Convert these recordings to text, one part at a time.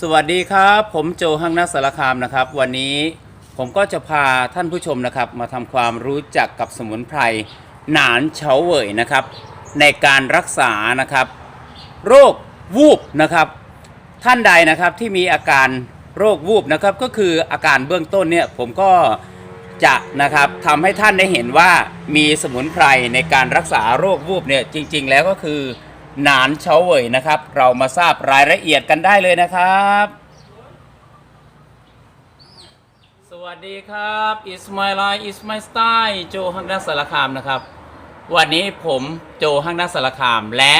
สวัสดีครับ ผมโจหังนาสารคามนะครับ วันนี้ผมก็จะพาท่านผู้ชมนะครับ มาทำความรู้จักกับสมุนไพรหนานเฉาเวยนะครับ ในการรักษานะครับ โรควูบนะครับ ท่านใดนะครับที่มีอาการโรควูบนะครับ ก็คืออาการเบื้องต้นเนี่ยผมก็จะนะครับทำให้ท่านได้เห็นว่ามีสมุนไพรในการรักษาโรควูบเนี่ยจริง ๆ แล้วก็คือ หนานเฉาเหวยนะครับ เรามาทราบรายละเอียดกันได้เลยนะครับ สวัสดีครับ It's my life It's my style โจฮังนักสารคามนะครับ วันนี้ผมโจฮังนักสารคามและ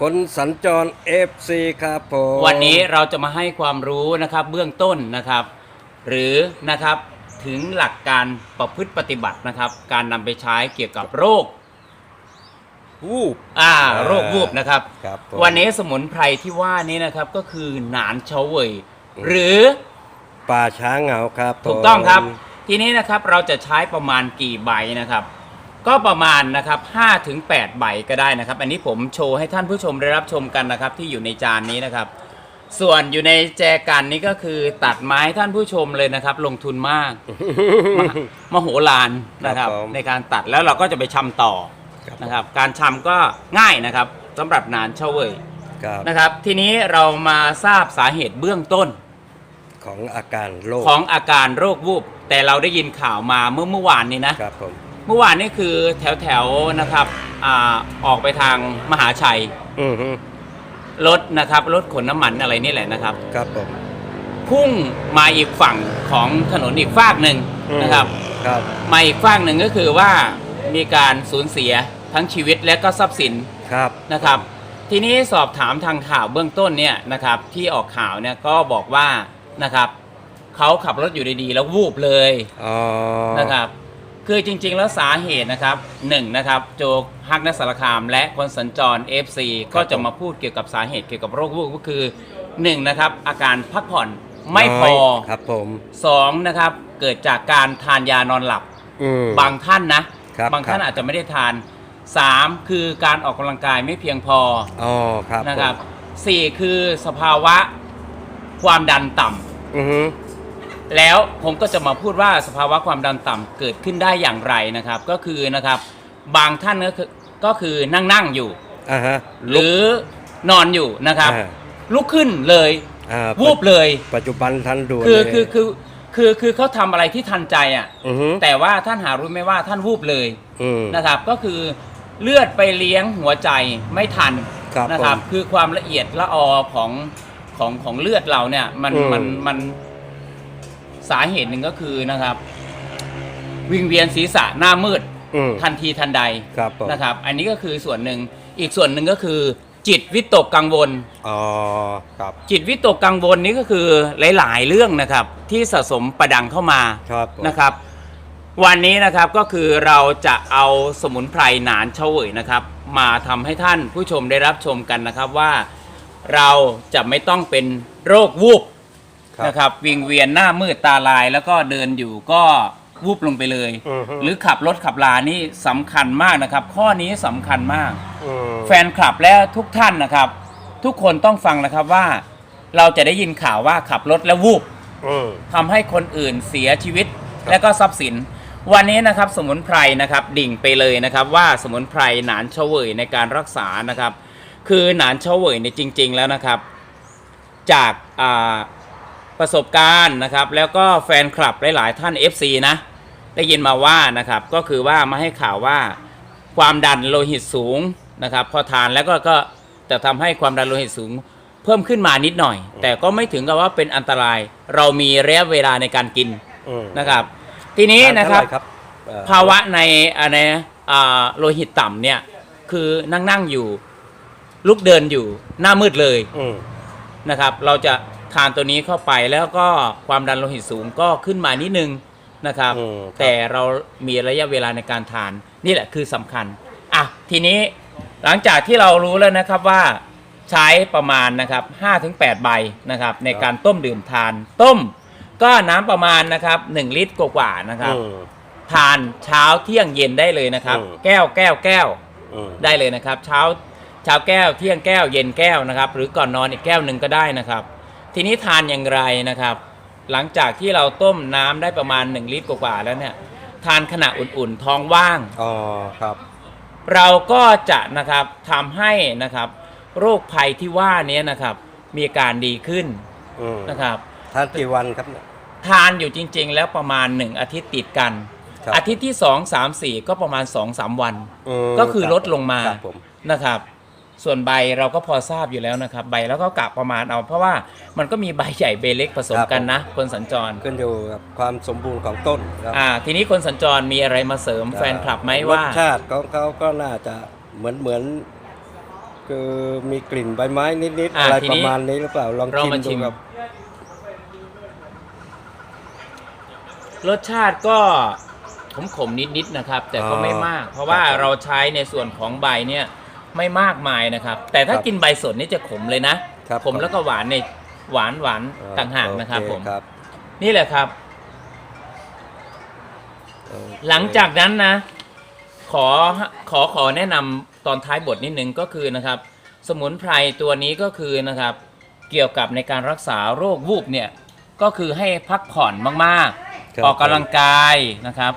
คนสัญจร FC ครับผมวันนี้เราจะมาให้ความรู้นะครับเบื้องต้นนะครับ หรือนะครับถึงหลักการประพฤติปฏิบัตินะครับ การนำไปใช้เกี่ยวกับโรค วูบอ่าอ่า โรควูบนะครับ ครับผมวันนี้สมุนไพรที่ว่านี้นะครับก็คือหนานเฉาเวยหรือป่าช้างเหงาครับผมถูกต้องครับทีนี้นะครับเราจะใช้ประมาณกี่ใบนะครับ ก็ประมาณนะครับ5ถึง8ใบก็ได้นะครับ อันนี้ผมโชว์ให้ท่านผู้ชมได้รับชมกันนะครับ ที่อยู่ในจานนี้นะครับ ส่วนอยู่ในแจกันนี้ก็คือตัดไม้ท่านผู้ชมเลยนะครับ ลงทุนมากมหมโหฬารนะครับ ครับผม ในการตัดแล้วเราก็จะไปชำต่อ ครับ นะครับ การชำก็ง่ายนะครับสำหรับหนานเฉาเวยครับนะครับ ทีนี้เรามาทราบสาเหตุเบื้องต้นของอาการโรคของอาการโรควูบแต่เราได้ยินข่าวมาเมื่อเมื่อวานนี้นะ ครับผมเมื่อวานนี่คือแถวแถวๆนะครับอาออกไปทางมหาชัยอือฮึรถนะครับรถขนน้ำมันอะไรนี่แหละนะครับ ครับผมพุ่งมาอีกฝั่งของถนนอีกฝากหนึ่งอืมนะครับ ครับ มาอีกฝากหนึ่งก็คือว่ามีการสูญเสีย ทั้งชีวิตและก็ทรัพย์สินครับ นะครับ ทีนี้สอบถามทางข่าวเบื้องต้นเนี่ยนะครับที่ออกข่าวเนี่ยก็บอกว่านะครับเขาขับรถอยู่ดีๆ แล้ววูบเลยอ๋อนะครับ คือจริงๆแล้วสาเหตุนะครับหนึ่งนะครับโจกฮักนักสารคามและคนสัญจร FC ก็จะมาพูดเกี่ยวกับสาเหตุเกี่ยวกับโรควูบก็คือหนึ่งนะครับอาการพักผ่อนไม่พอน้ยครับผม สองนะครับเกิดจากการทานยานอนหลับ อืม บางท่านนะครับบางท่านครับอาจจะไม่ได้ทาน สามคือการออกกำลังกายไม่เพียงพออ๋อครับนะครับผมสี่คือสภาวะความดันต่ำ อือฮึ แล้วผมก็จะมาพูดว่าสภาวะความดันต่ำเกิดขึ้นได้อย่างไรนะครับ ก็คือนะครับบางท่านก็คือก็คือนั่งนั่งๆอยู่ อ่าฮะหรือนอนอยู่นะครับ อ่า ลุกขึ้นเลยอ่าวูบเลย ปัจจุบันทันด่วนคือเลยคือคือคือคือเขาทำอะไรที่ทันใจอะ อือฮึแต่ว่าท่านหารู้ไหมว่าท่านวูบเลยอืมนะครับ ก็คือ เลือดไปเลี้ยงหัวใจไม่ทันครับนะครับ ผมคือความละเอียดละออของของของเลือดเราเนี่ย มันอืม มันมันสาเหตุหนึ่งก็คือนะครับ วิงเวียนศีรษะหน้ามืด อืมทันทีทันใดครับผมนะครับ อันนี้ก็คือส่วนหนึ่งอีกส่วนหนึ่งก็คือ จิตวิตกกังวล อ๋อครับจิตวิตกกังวลนี้ก็คือหลาย ๆ เรื่องนะครับ ที่สะสมประดังเข้ามาครับผม นะครับ วันนี้นะครับก็คือเราจะเอาสมุนไพรหนานเฉวยนะครับ มาทำให้ท่านผู้ชมได้รับชมกันนะครับว่าเราจะไม่ต้องเป็นโรควูบครับนะครับวิงเวียนหน้ามืดตาลายแล้วก็เดินอยู่ก็วูบลงไปเลย อือฮึ หรือขับรถขับลานี่สำคัญมากนะครับ ข้อนี้สำคัญมาก อืมแฟนคลับและทุกท่านนะครับ ทุกคนต้องฟังนะครับว่า เราจะได้ยินข่าวว่าขับรถแล้ววูบ อืม ทำให้คนอื่นเสียชีวิตครับและก็ทรัพย์สิน วันนี้นะครับสมุนไพรนะครับดิ่งไปเลยนะครับว่าสมุนไพรหนานเฉวยในการรักษานะครับ คือหนานเฉวยในจริง ๆ แล้วนะครับ จากาประสบการณ์นะครับ แล้วก็แฟนคลับหลายๆท่าน FC นะได้ยินมาว่านะครับก็คือว่ามาให้ข่าวว่าความดันโลหิตสูงนะครับ พอทานแล้วก็ก็จะทำให้ความดันโลหิตสูงเพิ่มขึ้นมานิดหน่อย แต่ก็ไม่ถึงกับว่าเป็นอันตราย เรามีระยะเวลาในการกินนะครับ ทีนี้นะครับทาเท่าไหเอ่อภาวะในอะไรนะอ่าโลหิตต่ำเนี่ย คือนั่งนั่งๆอยู่ ลุกเดินอยู่หน้ามืดเลยอืมนะครับ เราจะทานตัวนี้เข้าไปแล้วก็ความดันโลหิตสูงก็ขึ้นมานิดนึงนะครับ อืมครับ แต่เรามีระยะเวลาในการทาน นี่แหละคือสำคัญอะทีนี้หลังจากที่เรารู้แล้วนะครับว่าใช้ประมาณนะครับ5-8 ใบนะครับ ในการต้มดื่มทาน ต้ม ก็น้ำประมาณนะครับ 1 ลิตรกว่าๆนะครับ อืม ทานเช้าเที่ยงเย็นได้เลยนะครับ อืม แก้วแก้วแก้วอืมได้เลยนะครับ เช้าเช้าแก้วเที่ยงแก้วเย็นแก้วนะครับ หรือก่อนนอนอีกแก้วหนึ่งก็ได้นะครับ ทีนี้ทานอย่างไรนะครับ หลังจากที่เราต้มน้ำได้ประมาณ 1 ลิตรกว่าๆแล้วเนี่ยทานขณะอุ่นๆท้องว่าง อ๋อครับ เราก็จะนะครับทำให้นะครับ โรคภัยที่ว่านี้นะครับ มีอาการดีขึ้นอืมนะครับ ทานกี่วันครับเนี่ย ทานอยู่จริง ๆ แล้วประมาณ 1 อาทิตย์ติดกัน ครับอาทิตย์ที่ 2 3 4 ก็ประมาณ 2-3 วันมก็คือลดลงมาครับผม นะครับ ส่วนใบเราก็พอทราบอยู่แล้วนะครับ ใบแล้วก็กะประมาณเอา เพราะว่ามันก็มีใบใหญ่ใบเล็กผสมกันนะ คนสัญจรขึ้นอยู่กับความสมบูรณ์ของต้นครับอ่าทีนี้คนสัญจรมีอะไรมาเสริมแฟนคลับไหมว่ารสชาติของเขาก็น่าจะเหมือนเหมือนคือมีกลิ่นใบไม้นิดๆอ่าอะไรทีปนี้ระมาณนี้หรือเปล่าลองเราชิมมาดูชิมครับ รสชาติก็ขมๆนิดๆนะครับ แต่ก็ไม่มาก เพราะว่าเราใช้ในส่วนของใบเนี่ยไม่มากมายนะครับ แต่ถ้ากินใบสดนี่จะขมเลยนะครับขมแล้วก็หวานในหวานหวานต่างหากนะครับโอเผมครับนี่แหละครับโอเคหลังจากนั้นนะ ขอขอขอแนะนำตอนท้ายบทนิดนึงก็คือนะครับ สมุนไพรตัวนี้ก็คือนะครับ เกี่ยวกับในการรักษาโรควูบเนี่ยก็คือให้พักผ่อนมาก ครับๆออกกำลังกายนะครับ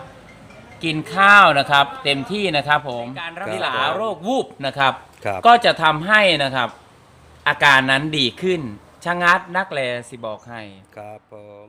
กินข้าวนะครับ เต็มที่นะครับ ผมการรักษาโรควูบนะครับ ครับ ก็จะทำให้นะครับ อาการนั้นดีขึ้นชะงัดนักแลสิบอกให้ ครับผม